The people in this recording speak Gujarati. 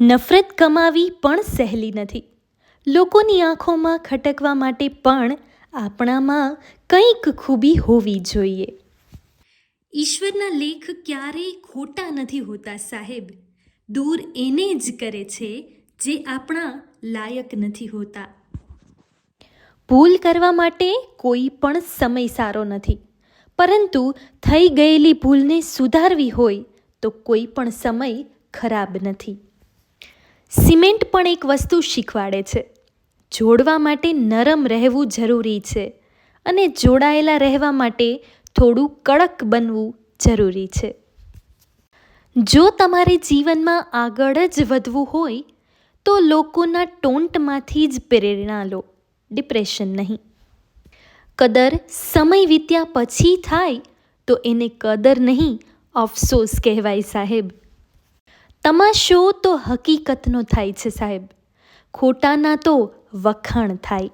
નફરત કમાવી પણ સહેલી નથી. લોકોની આંખોમાં ખટકવા માટે પણ આપણામાં કંઈક ખૂબી હોવી જોઈએ. ઈશ્વરના લેખ ક્યારેય ખોટા નથી હોતા સાહેબ. દૂર એને જ કરે છે જે આપણા લાયક નથી હોતા. ભૂલ કરવા માટે કોઈ પણ સમય સારો નથી. પરંતુ થઈ ગયેલી ભૂલને સુધારવી હોય તો કોઈ પણ સમય ખરાબ નથી. સિમેન્ટ પણ એક વસ્તુ શીખવાડે છે. જોડવા માટે નરમ રહેવું જરૂરી છે અને જોડાયેલા રહેવા માટે થોડું કડક બનવું જરૂરી છે. જો તમારે જીવનમાં આગળ જ વધવું હોય, તો લોકોના ટોન્ટમાંથી જ પ્રેરણા લો. ડિપ્રેશન નહીં. કદર સમય વીત્યા પછી થાય, તો એને કદર નહીં, અફસોસ કહેવાય સાહેબ. તમાશો તો હકીકતનો થાય છે સાહેબ. ખોટાના તો વખાણ થાય.